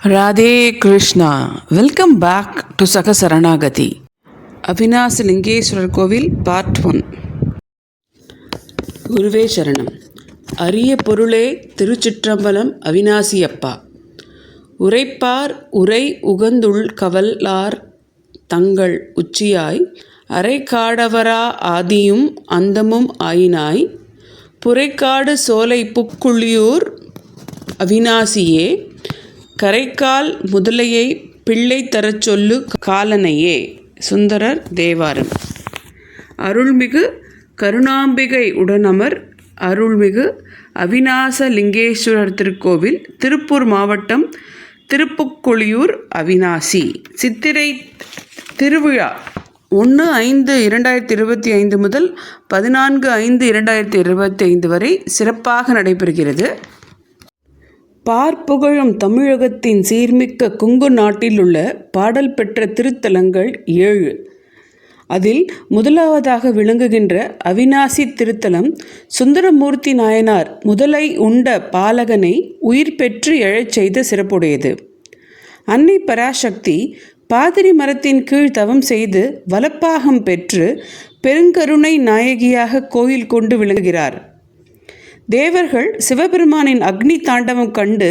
Radhe Krishna welcome back to சக சரணாகதி அவினாச லிங்கேஸ்வரர் கோவில் பார்ட் ஒன் குருவே சரணம். அரிய பொருளே திருச்சிற்றம்பலம் அவினாசி அப்பா உரைப்பார் உரை உகந்துள் கவலார் தங்கள் உச்சியாய் அரைக்காடவரா ஆதியும் அந்தமும் ஆயினாய். புரைக்காடு சோலை புக்குழியூர் அவினாசியே கரைக்கால் முதலையை பிள்ளை தரச் சொல்லு காலனையே. சுந்தரர் தேவாரம். அருள்மிகு கருணாம்பிகை உடனமர் அருள்மிகு அவிநாச லிங்கேஸ்வரர் திருக்கோவில் திருப்பூர் மாவட்டம் திருப்புக்குழியூர் அவிநாசி. சித்திரை திருவிழா ஒன்று ஐந்து இரண்டாயிரத்தி இருபத்தி ஐந்து முதல் பதினான்கு ஐந்து இரண்டாயிரத்தி இருபத்தி ஐந்து வரை சிறப்பாக நடைபெறுகிறது. பார்ப்புகழும் தமிழகத்தின் சீர்மிக்க குங்கு நாட்டிலுள்ள பாடல் பெற்ற திருத்தலங்கள் ஏழு. அதில் முதலாவதாக விளங்குகின்ற அவிநாசி திருத்தலம் சுந்தரமூர்த்தி நாயனார் முதலை உண்ட பாலகனை உயிர் பெற்று எழச் செய்த சிறப்புடையது. அன்னை பராசக்தி பாதிரி மரத்தின் கீழ் தவம் செய்து வலப்பாகம் பெற்று பெருங்கருணை நாயகியாக கோயில் கொண்டு விளங்குகிறார். தேவர்கள் சிவபெருமானின் அக்னி தாண்டவம் கண்டு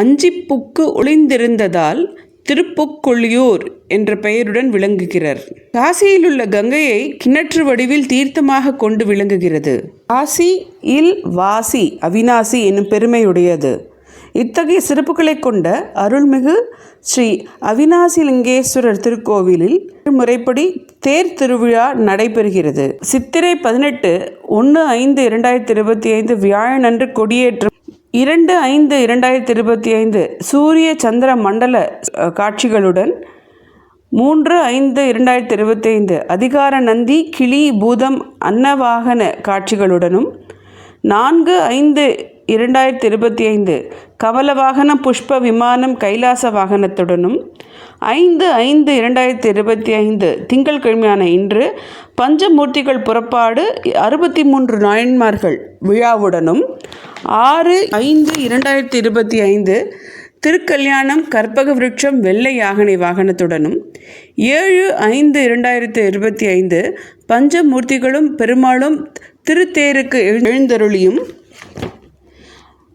அஞ்சி புக்கு ஒளிந்திருந்ததால் திருப்புக்கொள்ளியூர் என்ற பெயருடன் விளங்குகிறார். காசியில் உள்ள கங்கையை கிணற்று வடிவில் தீர்த்தமாக கொண்டு விளங்குகிறது. காசி இல் வாசி அவிநாசி என்னும் பெருமையுடையது. இத்தகைய சிறப்புகளை கொண்ட அருள்மிகு ஸ்ரீ அவிநாசிலிங்கேஸ்வரர் திருக்கோவிலில் முறைப்படி தேர் திருவிழா நடைபெறுகிறது. சித்திரை பதினெட்டு ஒன்று ஐந்து இரண்டாயிரத்தி இருபத்தி ஐந்து வியாழனன்று கொடியேற்றம். இரண்டு ஐந்து இரண்டாயிரத்தி இருபத்தி ஐந்து சூரிய சந்திர மண்டல காட்சிகளுடன் மூன்று ஐந்து இரண்டாயிரத்தி இருபத்தைந்து அதிகார நந்தி கிளி பூதம் அன்னவாகன காட்சிகளுடனும் நான்கு ஐந்து இரண்டாயிரத்தி இருபத்தி ஐந்து கமலவாகன புஷ்ப விமானம் கைலாச வாகனத்துடனும் ஐந்து ஐந்து இரண்டாயிரத்தி இருபத்தி ஐந்து திங்கட்கிழமையான இன்று பஞ்சமூர்த்திகள் புறப்பாடு அறுபத்தி மூன்று நாயன்மார்கள் விழாவுடனும் ஆறு ஐந்து இரண்டாயிரத்தி இருபத்தி ஐந்து திருக்கல்யாணம் கற்பக விருட்சம் வெள்ளை யாகனை வாகனத்துடனும் ஏழு ஐந்து இரண்டாயிரத்தி இருபத்தி ஐந்து பஞ்சமூர்த்திகளும் பெருமாளும் திருத்தேருக்கு எழுந்தருளியும்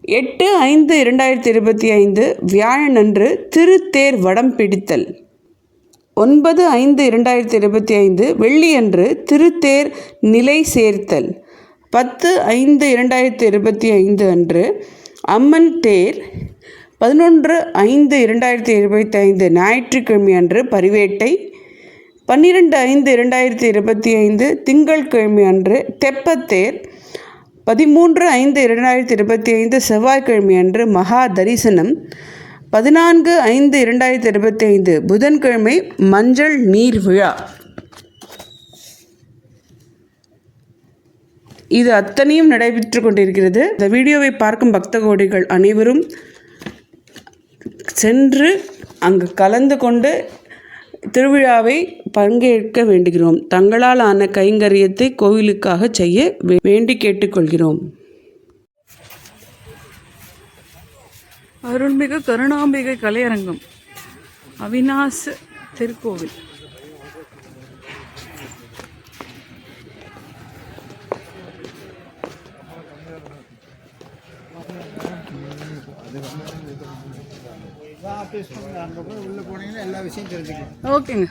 எட்டு ஐந்து இரண்டாயிரத்தி இருபத்தி ஐந்து வியாழனன்று திருத்தேர் வடம் பிடித்தல். ஒன்பது ஐந்து இரண்டாயிரத்தி இருபத்தி ஐந்து வெள்ளியன்று திருத்தேர் நிலை சேர்த்தல். பத்து ஐந்து இரண்டாயிரத்தி இருபத்தி ஐந்து அன்று அம்மன் தேர். பதினொன்று ஐந்து இரண்டாயிரத்தி இருபத்தி ஐந்து ஞாயிற்றுக்கிழமை அன்று பரிவேட்டை. பன்னிரெண்டு ஐந்து இரண்டாயிரத்தி இருபத்தி ஐந்து திங்கட்கிழமை அன்று தெப்பத்தேர். பதிமூன்று ஐந்து இரண்டாயிரத்தி இருபத்தி ஐந்து செவ்வாய்க்கிழமை அன்று மகா தரிசனம் பதினான்கு ஐந்து இரண்டாயிரத்தி இருபத்தி ஐந்து புதன்கிழமை மஞ்சள் நீர் விழா. இது அத்தனையும் நடைபெற்று கொண்டிருக்கிறது. இந்த வீடியோவை பார்க்கும் பக்த கோடிகள் அனைவரும் சென்று அங்கு கலந்து கொண்டு திருவிழாவை பங்கேற்க வேண்டுகிறோம். தங்களால் ஆன கைங்கரியத்தை கோவிலுக்காக செய்ய வேண்டி கேட்டுக்கொள்கிறோம். அருள்மிகு கருணாம்பிகை கலையரங்கம் அவிநாச திருக்கோவில். Office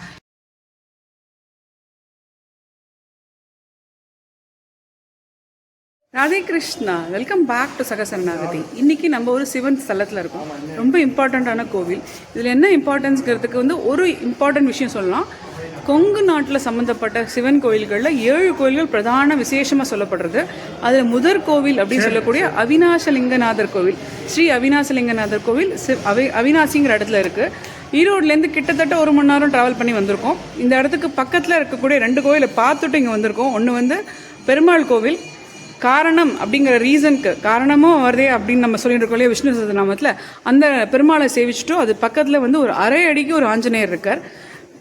Radhe Krishna welcome back to சகசரணாகதி. இன்னைக்கு நம்ம ஒரு சிவன் ஸ்தலத்தில் இருக்கோம். ரொம்ப இம்பார்ட்டண்ட்டான கோவில். இதில் என்ன இம்பார்ட்டன்ஸ்ங்கிறதுக்கு வந்து ஒரு இம்பார்ட்டன்ட் விஷயம் சொல்லலாம். கொங்கு நாட்டில் சம்மந்தப்பட்ட சிவன் கோயில்களில் ஏழு கோயில்கள் பிரதான விசேஷமாக சொல்லப்படுறது. அதில் முதற் கோவில் அப்படின்னு சொல்லக்கூடிய அவிநாசலிங்கநாதர் கோவில். ஸ்ரீ அவிநாசலிங்கநாதர் கோவில் அவி அவிநாசிங்கிற இடத்துல இருக்குது ஈரோட்லேருந்து கிட்டத்தட்ட ஒரு மணி நேரம் ட்ராவல் பண்ணி வந்திருக்கோம். இந்த இடத்துக்கு பக்கத்தில் இருக்கக்கூடிய ரெண்டு கோயிலை பார்த்துட்டு இங்கே வந்திருக்கோம். ஒன்று வந்து பெருமாள் கோவில் காரணம் அப்படிங்கிற ரீசனுக்கு காரணமும் வருதே அப்படின்னு நம்ம சொல்லிட்டு இருக்கோம் இல்லையா? விஷ்ணு சதநாமத்தில் அந்த பெருமாளை சேவிச்சுட்டோம் அது பக்கத்தில் வந்து ஒரு அரை அடிக்கு ஒரு ஆஞ்சநேயர் இருக்கார்.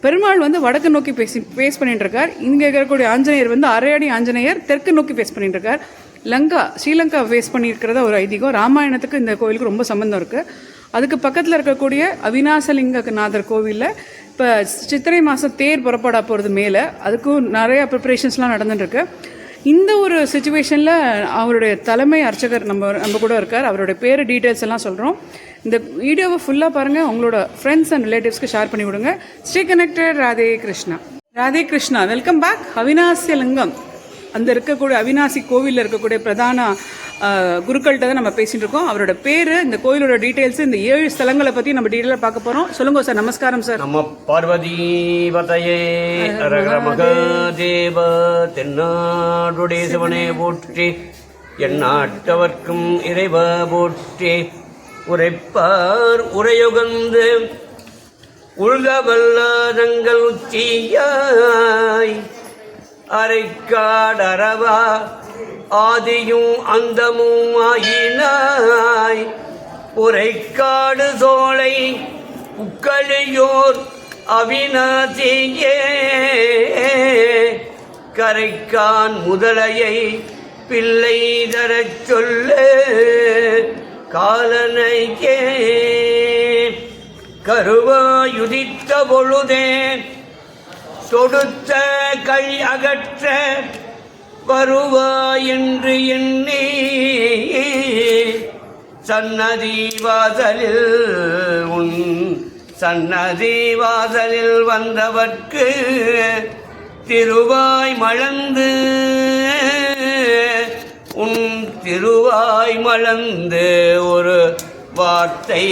பெருமாள் வந்து வடக்கு நோக்கி பேசி பேஸ் பண்ணிட்டு இருக்கார். இங்கே இருக்கக்கூடிய ஆஞ்சநேயர் வந்து அரை அடி ஆஞ்சநேயர் தெற்கு நோக்கி பேஸ் பண்ணிட்டு இருக்கார். லங்கா ஸ்ரீலங்கா ஃபேஸ் பண்ணியிருக்கிறத ஒரு ஐதீகம். ராமாயணத்துக்கு இந்த கோவிலுக்கு ரொம்ப சம்மந்தம் இருக்குது அதுக்கு பக்கத்தில் இருக்கக்கூடிய அவினாசலிங்கநாதர் கோவிலில் இப்போ சித்திரை மாதம் தேர் புறப்பட போகிறது மேலே அதுக்கும் நிறையா ப்ரிப்பரேஷன்ஸ்லாம் நடந்துட்டுருக்கு இந்த ஒரு சுச்சுவேஷனில் அவருடைய தலைமை அர்ச்சகர் நம்ம நம்ம கூட இருக்கார். அவருடைய பேர் டீட்டெயில்ஸ் எல்லாம் சொல்கிறோம் இந்த வீடியோவை ஃபுல்லாக பாருங்கள் உங்களோட ஃப்ரெண்ட்ஸ் அண்ட் ரிலேட்டிவ்ஸ்க்கு ஷேர் பண்ணி விடுங்க. Sri connected Radhe Krishna. Radhe Krishna. Welcome back அவினாசிய லிங்கம் அந்த இருக்கக்கூடிய அவினாசி கோவிலில் இருக்கக்கூடிய பிரதான குருக்கள்கிட்ட தான் நம்ம பேசிட்டு இருக்கோம். அவரோட பேர் இந்த கோயிலோட டீட்டெயில்ஸ் இந்த ஏழு ஸ்தலங்களை பற்றி நம்ம டீட்டெயிலாக பார்க்க போகிறோம் சொல்லுங்க சார் நமஸ்காரம் சார். நம பார்வதீபதையே மகாதேவ தென்னாடுடைய சிவனே போற்றி எந்நாட்டவர்க்கும் இறைவ போற்றி உரைப்பார் உரையுகந்து உள்கவல்லாதங்கள் உச்சியாய் அரைக்காடரவா ஆதியும் அந்தமும் ஆயினாய். உரைக்காடு சோலை உக்களியோர் அவிநாசியே. கரைக்கான் முதலையை பிள்ளை தரச் சொல்லு காலனைக்கே. கருவாயுதித்த பொழுதே தொடுத்த கை அகற்ற வருவாயன்று எண்ணி. சன்னதி வாசலில் உன் சன்னதி வாசலில் வந்தவர்க்கு திருவாய் மலர்ந்து உன் திருவாய் மலர்ந்து ஒரு வார்த்தை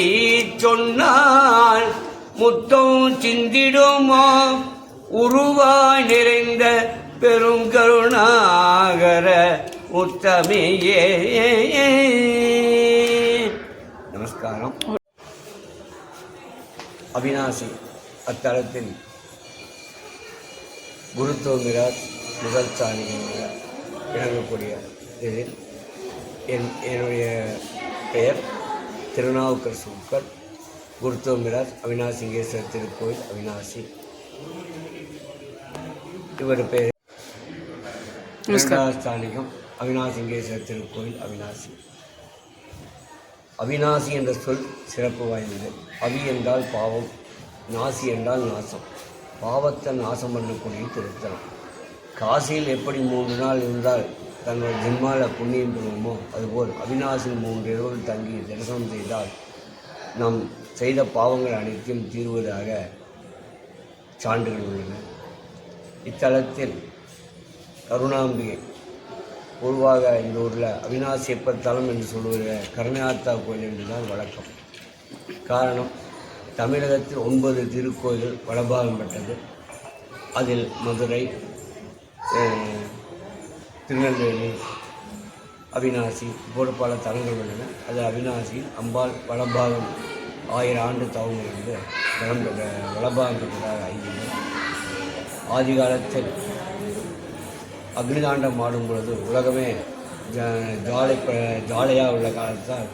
சொன்னால் முத்தம் சிந்திடுமா? உருவாய் நிறைந்த பெரும் கருணாகர உத்தமையே. நமஸ்காரம். அவினாசி அத்தலத்தில் குருத்துவமிரார் முதல் சாணியாக விளங்கக்கூடிய இதில் என் என்னுடைய பெயர் திருநாவுக்கர் உட்கர் குருத்துவமிரார் அவினாசிங்கேஸ்வரர் திருக்கோயில் அவினாசி இவர் பெயர் ஸ்தானிகம் அவினாசிங்கேஸ்வரர் திருக்கோயில் அவினாசி அவிநாசி. என்ற சொல் சிறப்பு வாய்ந்தது. அவி என்றால் பாவம் நாசி என்றால் நாசம். பாவத்தை நாசம் பண்ணக்கூடிய திருத்தலம். காசியில் எப்படி மூன்று நாள் இருந்தால் தங்கள் ஜென்மால புண்ணியம் பெறுவோமோ அதுபோல் அவிநாசியில் மூன்று இரவுகள் தங்கி தரிசனம் செய்தால் நாம் செய்த பாவங்கள் அனைத்தையும் தீர்வதாக சான்றுகள் உள்ளன. இத்தலத்தில் கருணாம்பிகை பொதுவாக இந்த ஊரில் அவினாசியப்பர் தலம் என்று சொல்லுகிற கருணாத்தா கோயில் என்று தான் வழக்கம். காரணம் தமிழகத்தில் ஒன்பது திருக்கோயில்கள் வடபாகம் பெற்றது. அதில் மதுரை திருநெல்வேலி அவினாசி போல பல தலங்கள் உள்ளன. அது அவினாசி அம்பாள் வளபாகம் ஆயிரம் ஆண்டு தவம் இருந்து வளம் வளபாகம் பெற்றதாக ஐந்து ஆதி காலத்தில் அக்னிதாண்டம் ஆடும் பொழுது உலகமே ஜ- ஜாலை ஜாலையாக உள்ள காலத்தால்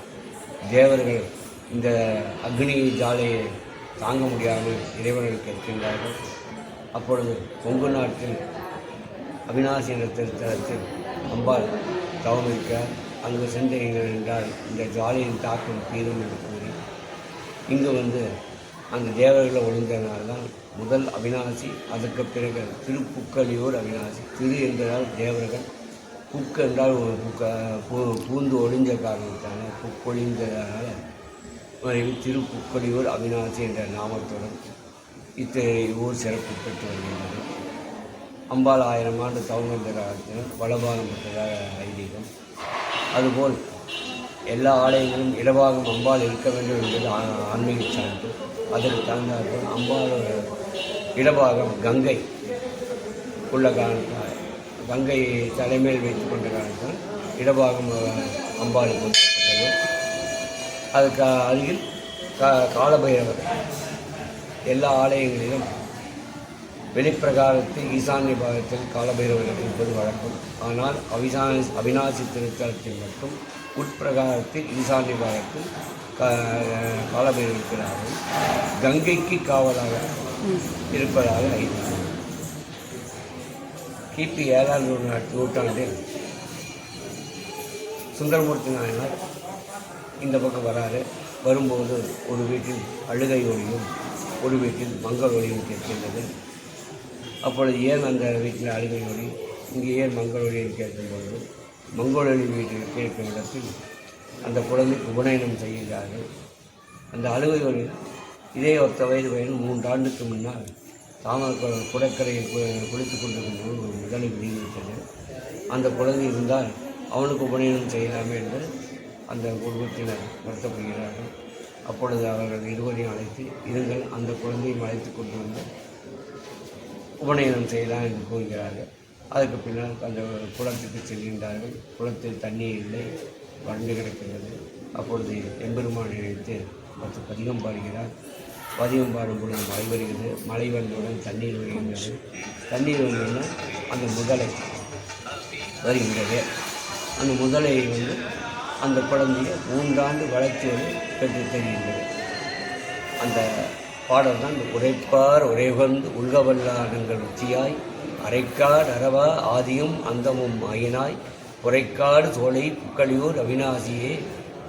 தேவர்கள் இந்த அக்னி ஜாலையை தாங்க முடியாமல் இறைவனுக்கு இருக்கின்றார்கள். அப்பொழுது கொங்கு நாட்டில் அவினாசி என்ற திருத்தலத்தில் அம்பாள் தவமிக்க அங்கு சென்றீர்கள் என்றால் இந்த ஜாலியின் தாக்கம் தீரும் என்று கூறி இங்கு வந்து அந்த தேவர்களை ஒளிந்தனால்தான் முதல் அவினாசி அதற்கு பிறகு திருப்புக்களியூர் அவினாசி திரு என்றால் தேவர்கள் புக்கு என்றால் ஒரு புக்க பூ- பூந்து ஒழிஞ்ச காரணத்தான புக்கொழிந்ததனால் மறைவு திருப்புக்கலியூர் அவினாசி என்ற நாமத்துடன் இத்தகைய ஊர் சிறப்பு பெற்று வருகின்றது. அம்பாள் ஆயிரம் ஆண்டு தவங்கின்ற காலத்தினர் காலத்தில் வளபாகம் பெற்றதாக ஐதீகம். அதுபோல் எல்லா ஆலயங்களும் இடபாகம் அம்பாள் இருக்க வேண்டும் என்பது ஆ- ஆன்மீக சான்று. அதற்கு தகுந்தாற்போல் அம்பாளோட இடபாகம் கங்கை உள்ள காரணத்தால் கங்கை தலைமையில் வைத்துக் கொண்ட காரணத்தால் இடபாகம் அம்பாளுக்கு கொடுக்கப்பட்டது. அதுக்கு அருகில் கா காலபைரவர். எல்லா ஆலயங்களிலும் வெளிப்பிரகாரத்தில் ஈசான்ய பாகத்தில் காலபைரவர் இருப்பது வழக்கம் ஆனால் அவிசா அவிநாசி திருத்தலத்தில் மட்டும் உட்பிரகாரத்தில் ஈசான்ய பாகத்தில் கா காலபைரவர் இருக்கிறார்கள் கங்கைக்கு காவலாக இருப்பதாக ஐதீகம் கிபி ஏழாம் நூறு நூற்றாண்டில் சுந்தரமூர்த்தி நாயனார் இந்த பக்கம் வராரு. வரும்போது ஒரு வீட்டில் அழுகை ஒளியும் ஒரு வீட்டில் மங்கள் ஒளியும் கேட்கின்றது. அப்பொழுது ஏன் அந்த வீட்டில் அழுகை ஒளி இங்கே ஏன் மங்கள் ஒளியும் கேட்கும்போது மங்கள் ஒளி வீட்டில் கேட்கும் இடத்தில் அந்த குழந்தைக்கு உபநயனம் செய்கிறார்கள். அந்த அழுகை இதே ஒத்த வயது வயது மூன்றாண்டுக்கு முன்னால் தாமர கு- குடக்கரையில் கு- குளித்துக் கொண்டிருக்கும் போது ஒரு முதலை விழுங்கிவிட்டது அந்த குழந்தை இருந்தால் அவனுக்கு உபநயனம் செய்யலாமே என்று அந்த குடும்பத்தினர் வருத்தப்படுகிறார்கள். அப்பொழுது அவர்கள் இருவரையும் அழைத்து இருங்கள் அந்த குழந்தையும் அழைத்து கொண்டு வந்து உபநயனம் செய்யலாம் என்று கூறுகிறார்கள். அதுக்கு பின்னால் அந்த குளத்துக்கு செல்கின்றார்கள். குளத்தில் தண்ணீர் இல்லை. வறண்டு கிடக்கிறது. அப்பொழுது எம்பெருமான் நினைத்து பத்து பதிகம் பாடுகிறார் பதிகம் பாடும் பொழுது மழை வருகிறது. மழை வந்தவுடன் தண்ணீர் வருகின்றது. தண்ணீர் வந்தவுடன் அந்த முதலை வருகின்றது. அந்த முதலையை வந்து அந்த குழந்தையை மூன்றாண்டு வளர்ச்சியோடு பெற்று தெரிகின்றது. அந்த பாடல் தான் இந்த உரைப்பார் உரைவந்து உள்கவல்லாடங்கள் உச்சியாய் அரைக்கார் அரவா ஆதியும் அந்தமும் ஆயினாய். குறைக்காடு சோலை புக்களியூர் அவிநாசியே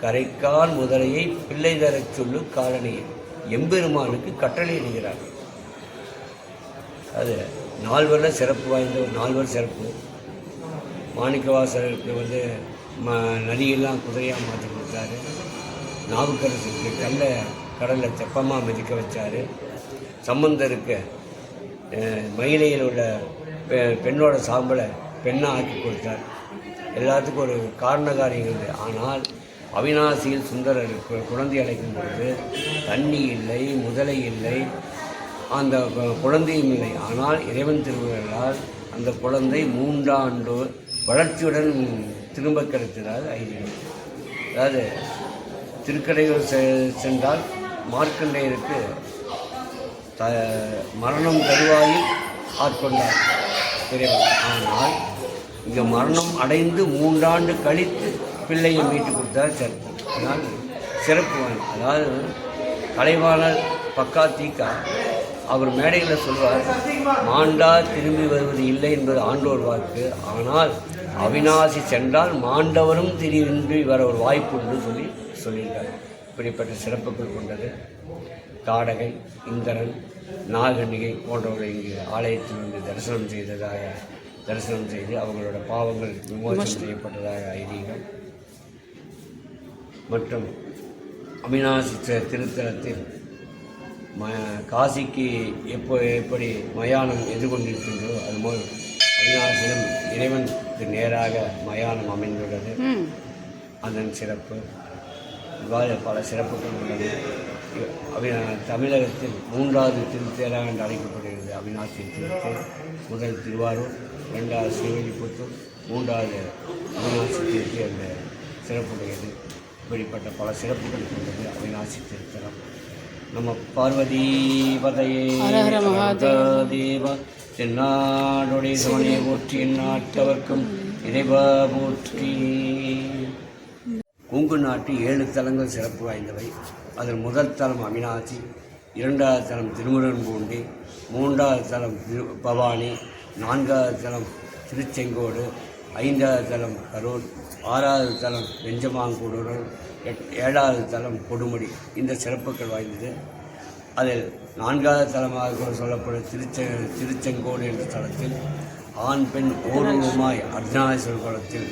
கரைக்கால் முதலையை பிள்ளை தரச் சொல்லு காலனியே எம்பெருமானுக்கு கட்டளையிடுகிறார் அது நால்வரில் சிறப்பு வாய்ந்த ஒரு நால்வர் சிறப்பு. மாணிக்கவாசருக்கு வந்து ம நதியெல்லாம் குதிரையாக மாற்றி கொடுத்தாரு. நாவுக்கரசுக்கு கல்ல கடலில் தெப்பமாக மிதிக்க வச்சார். சம்பந்தருக்கு மயிலையில் உள்ள பெ- பெண்ணோட சாம்பலை பெண்ணாக ஆக்கி கொடுத்தார். எல்லாத்துக்கும் ஒரு காரண காரியங்கள் ஆனால் அவினாசியில் சுந்தரர் கு- குழந்தை அழைக்கும் பொழுது தண்ணி இல்லை முதலை இல்லை அந்த கு- குழந்தையும் இல்லை. ஆனால் இறைவன் திருவிழால் அந்த குழந்தை மூன்றாண்டு வளர்ச்சியுடன் திரும்ப கிடைத்தார் ஐதீகம். அதாவது திருக்கடையூர் செ- சென்றால் மார்க்கண்டேயருக்கு த மரணம் தருவாயில் ஆட்கொண்டார் இறைவன். ஆனால் இங்கே மரணம் அடைந்து மூன்றாண்டு கழித்து பிள்ளையை மீட்டு கொடுத்தார் சிறப்பு. அதனால் சிறப்பு வாய்ந்த அதாவது கலைவாணர் பக்கா தீக்கா அவர் மேடையில் சொல்வார் மாண்டா திரும்பி வருவது இல்லை என்பது ஆண்டோர் வாக்கு. ஆனால் அவினாசி சென்றால் மாண்டவரும் திரும்பி வர ஒரு வாய்ப்பு உண்டு சொல்லி சொல்லியிருக்கார். இப்படிப்பட்ட சிறப்புகள் கொண்டது. காடகை இந்திரன் நாகண்டிகை போன்றவர்கள் இங்கு ஆலயத்தில் வந்து தரிசனம் செய்ததாக தரிசனம் செய்து அவங்களோட பாவங்கள் விமோசனம் செய்யப்பட்டதாக ஐதீகம். மற்றும் அவிநாசி தி- திருத்தலத்தில் ம காசிக்கு எப்போ எப்படி மயானம் எதிர்கொண்டிருக்கின்றதோ அதுபோல் அவிநாசிலும் இறைவனுக்கு நேராக மயானம் அமைந்துள்ளது. அதன் சிறப்பு இவ்வாறு பல சிறப்புகள் உள்ளன. அவி தமிழகத்தில் மூன்றாவது திருத்தேராக என்று அழைக்கப்படுகிறது அவிநாசி திருத்தேர் முதல் திருவாரூர். இரண்டாவது ஸ்ரீவில்லிபுத்தூர் மூன்றாவது அவிநாசி திருத்தேர் என்ற சிறப்புடையது இப்படிப்பட்ட பல சிறப்புகள் கொண்டது அவிநாசி திருத்தலம் நம்ம பார்வதி பதையே ஹர ஹர மகாதேவ. தேவ தென்னாடுடைய சமணியை போற்றி நாட்டவர்க்கும் இறைவா போற்றி. கொங்கு நாட்டு ஏழு தலங்கள் சிறப்பு வாய்ந்தவை. அதில் முதல் தலம் அவினாசி இரண்டாவது தலம் திருமுருகன்பூண்டி மூன்றாவது தலம் திரு பவானி நான்காவது தலம் திருச்செங்கோடு ஐந்தாவது தலம் கரூர் ஆறாவது தலம் வெஞ்சமாங்கூடூர் எட் ஏழாவது தலம் கொடுமுடி. இந்த சிறப்புகள் வாய்ந்தது. அதில் நான்காவது தலமாக சொல்லப்படும் திருச்செ திருச்செங்கோடு என்ற தலத்தில் ஆண் பெண் ஓர்வமாய் அர்த்தநாதீஸ்வரர் குளத்தில்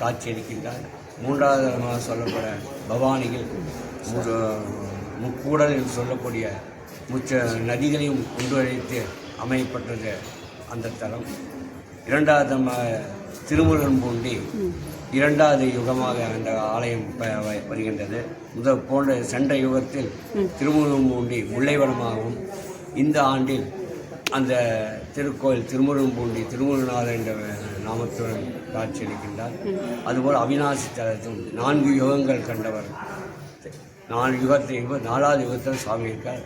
காட்சியளிக்கின்றார். மூன்றாவது தலமாக சொல்லப்பட பவானியில் முக்கூடல் என்று சொல்லக்கூடிய முச்ச நதிகளையும் கொண்டு அழைத்து அமையப்பட்டது அந்த தலம். இரண்டாவது திருமுருகன் பூண்டி இரண்டாவது யுகமாக அந்த ஆலயம் வருகின்றது. முதல் போன்ற சென்ற யுகத்தில் திருமுருகன் பூண்டி முல்லைவனமாகவும் இந்த ஆண்டில் அந்த திருக்கோயில் திருமுருகன்பூண்டி திருமுருகநாதர் என்ற நாமத்துடன் காட்சியளிக்கின்றார். அதுபோல் அவிநாசி தலத்தில் நான்கு யுகங்கள் கண்டவர். நாலு யுகத்தை யுக நாலாவது யுகத்தில் சுவாமி இருக்கார்.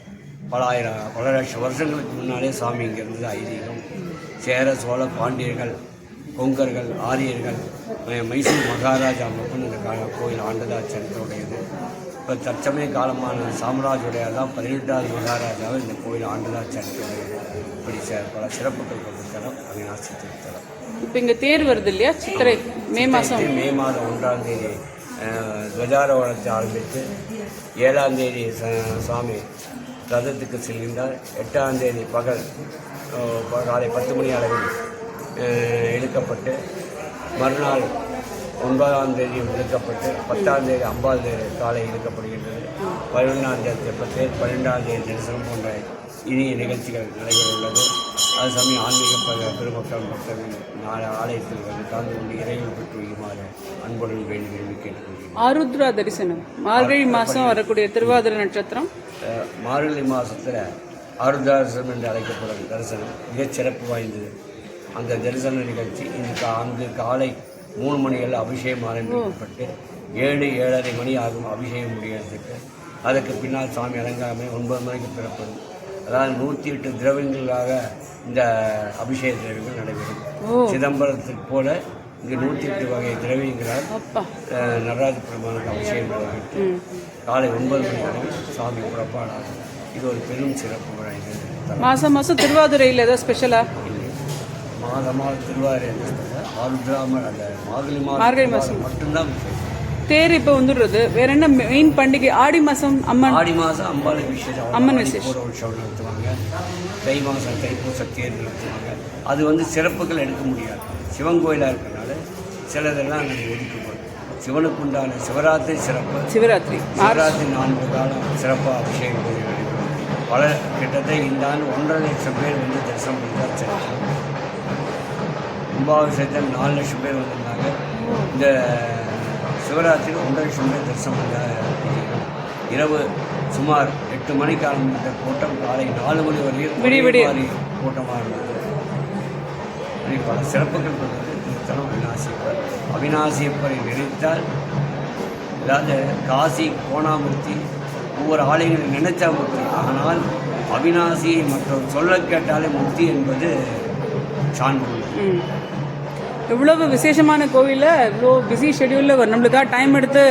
பல ஆயிரம் பல லட்சம் வருஷங்களுக்கு முன்னாலே சுவாமி இங்கே இருந்தது ஐதீகம். சேர சோழ பாண்டியர்கள் கொங்கர்கள் ஆரியர்கள். மைசூர் மகாராஜா மட்டும் இந்த கோயில் ஆண்டதா சரித்திரமுடையது. இப்போ தற்சமய காலமான சாம்ராஜுடையார் தான் பதினெட்டாவது மகாராஜாவை இந்த கோயில் ஆண்டதா சரித்திரமுடையது. இப்படி பல சிறப்புகள் கொண்ட தலம் அவிநாசி திருத்தலம் இப்போ இங்கே தேர் வருது இல்லையா? சித்திரை மே மாதம் மே மாதம் ஒன்றாம் தேதி துவஜாரோகணத்தை ஆரம்பித்து ஏழாம் தேதி ச- சுவாமி ரதத்துக்கு செல்கின்றார். எட்டாம் தேதி பகல் காலை பத்து மணி அளவில் இழுக்கப்பட்டு மறுநாள் ஒன்பதாம் தேதி இழுக்கப்பட்டு பத்தாம் தேதி அம்பாள் தேதி காலை இழுக்கப்படுகின்றது பதினொன்றாம் தேதி தெப்பத்து பன்னெண்டாம் தேதி தரிசனம் போன்ற இனிய நிகழ்ச்சிகள் நடைபெற உள்ளது அது சமயம் ஆன்மீக பெருமக்கள் பக்தர்கள் நாளை ஆலயத்தில் வந்து கலந்து கொண்டு இறைவன் பெற்று வைக்குமாறு அன்புடன் வேண்டி விரும்பி கேட்டுக்கொள்கிறேன். ஆருத்ரா தரிசனம். மார்கழி மாதம் வரக்கூடிய திருவாதிரை நட்சத்திரம். மார்கழி மாதத்தில் ஆருத்ராசனம் என்று அழைக்கப்படும் தரிசனம் மிகச் சிறப்பு வாய்ந்தது. அந்த தரிசன நிகழ்ச்சி இன்று அங்கு காலை மூணு மணியில் அபிஷேகம் ஆரம்பிக்கப்பட்டு ஏழு ஏழரை மணி ஆகும் அபிஷேகம் முடியறதுக்கு. அதுக்கு பின்னால் சாமி அலங்காரமே ஒன்பது மணிக்கு பிறப்படும் அதாவது நூற்றி எட்டு திரவியங்களாக இந்த அபிஷேக திரவியங்கள் நடைபெறும். சிதம்பரத்துக்கு போல இங்கு நூற்றி எட்டு வகை திரவியங்களால் நடராஜ பெருமானுக்கு அபிஷேகம் நடைபெற்று காலை ஒன்பது மணி அளவில் சாமி புறப்பாடாகும். இது ஒரு பெரும் சிறப்பு வாய்ந்தது. மாதம் மாதம் திருவாதிரையில் ஏதாவது ஸ்பெஷலாக இல்லை மாத மாத திருவாரூர் ஆருத்ராமர் அந்த மார்கழி மார்கழி மாதம். மட்டும்தான். தேர் இப்போ வந்துடுறது. வேற என்ன மெயின் பண்டிகை? ஆடி மாதம் அம்மன். ஆடி மாதம் அம்பாளுக்கு விசேஷம் அம்மன் விசேஷம். உற்சவம் நடத்துவாங்க. தை மாதம் தைப்பூச தேர் நடத்துவாங்க. அது வந்து சிறப்புகள் எடுக்க முடியாது. சிவன் கோயிலாக இருக்கிறனால சிலதெல்லாம் நாங்கள் ஒதுக்கப்படும் சிவனுக்கு உண்டான சிவராத்திரி சிறப்பு. சிவராத்திரி. சிவராத்திரி நான்கு காலம் சிறப்பாக அபிஷேகம். பல கிட்டத்தட்ட இந்த ஆண்டு ஒன்றரை லட்சம் பேர் வந்து தரிசனம் சரித்திரம் கும்பாபிஷேகத்தில் நாலு லட்சம் பேர் வந்திருந்தாங்க. இந்த சிவராத்திரி ஒன்றரை லட்சம் பேர் தரிசனம் இரவு சுமார் எட்டு மணிக்கு ஆரம்பித்த கூட்டம் காலை நாலு மணி விடிய. மாதிரி கூட்டமாக இருந்தது. பல சிறப்புகள் கொண்டது திருத்தலம் அவிநாசியப்பர். அவிநாசியப்பரை நினைத்தால் அதாவது காசி கோணாமூர்த்தி ஒவ்வொரு ஆலயங்களை நினைச்சா முக்தி. ஆனால் அவிநாசியை மற்றவர் சொல்ல கேட்டாலே முக்தி என்பது சான்று இவ்வளவு விசேஷமான கோவிலில் இவ்வளோ பிஸி ஷெடியூலில் நம்மளுக்காக டைம் எடுத்து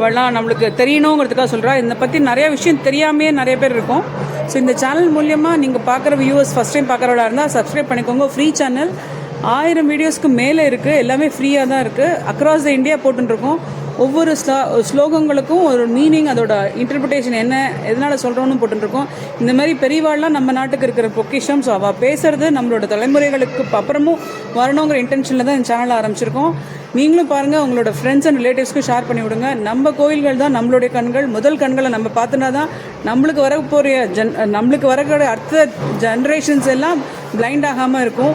வரலாம் நம்மளுக்கு தெரியணுங்கிறதுக்காக சொல்கிறா இதை பற்றி நிறைய விஷயம் தெரியாமையே நிறைய பேர் இருக்கும். ஸோ இந்த சேனல் மூலியமாக நீங்கள் பார்க்குற வியூவர்ஸ் ஃபஸ்ட் டைம் பார்க்குறவளா இருந்தால் சப்ஸ்கிரைப் பண்ணிக்கோங்க. ஃப்ரீ சேனல் ஆயிரம் வீடியோஸ்க்கு மேலே இருக்குது எல்லாமே ஃப்ரீயாக தான் இருக்குது அக்ராஸ் த இந்தியா போட்டுருக்கோம். ஒவ்வொரு ஸ்லா ஸ்லோகங்களுக்கும் ஒரு மீனிங் அதோட இன்டர்பிரிட்டேஷன் என்ன எதனால் சொல்கிறோன்னு போட்டுருக்கோம் இந்த மாதிரி பெரியவாள்லாம் நம்ம நாட்டுக்கு இருக்கிற பொக்கிஷம் ஸோ அவள் பேசுறது நம்மளோட தலைமுறைகளுக்கு அப்புறமும் வரணுங்கிற இன்டென்ஷனில் தான் இந்த சேனல் ஆரம்பிச்சிருக்கோம். நீங்களும் பாருங்கள் உங்களோட ஃப்ரெண்ட்ஸ் அண்ட் ரிலேட்டிவ்ஸ்க்கும் ஷேர் பண்ணி விடுங்க. நம்ம கோயில்கள் தான் நம்மளுடைய கண்கள். முதல் கண்களை நம்ம பார்த்துனா தான் நம்மளுக்கு வரப்போகிற ஜென் ஜன் நம்மளுக்கு வரக்கூடிய அடுத்த ஜென்ரேஷன்ஸ் எல்லாம் பிளைண்ட் ஆகாமல் இருக்கும்.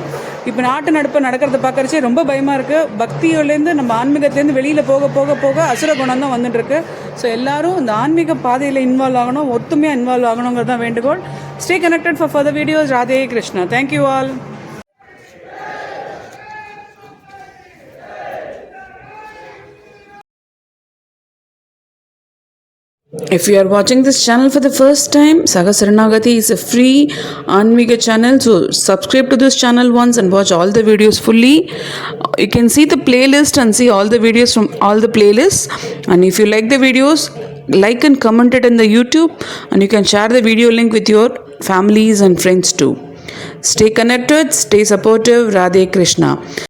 இப்போ நாட்டு நடப்பு நடக்கிறத பார்க்கறச்சே ரொம்ப பயமாக இருக்குது பக்தியிலேருந்து நம்ம ஆன்மீகத்துலேருந்து வெளியில் போக போக போக அசுர குணம் தான் வந்துட்டு இருக்கு ஸோ எல்லாரும் இந்த ஆன்மீக பாதையில் இன்வால்வ் ஆகணும் ஒத்துமையாக இன்வால்வ் ஆகணுங்கிறது தான் வேண்டுகோள். Stay connected for further videos Radhe Krishna. Thank you all If you are watching this channel for the first time, Sagasranagati is a free Anmiga channel. So subscribe to this channel once and watch all the videos fully. Uh, you can see the playlist and see all the videos from all the playlists. And if you like the videos, like and comment it in the YouTube and you can share the video link with your families and friends too. Stay connected, stay supportive. Radhe Krishna.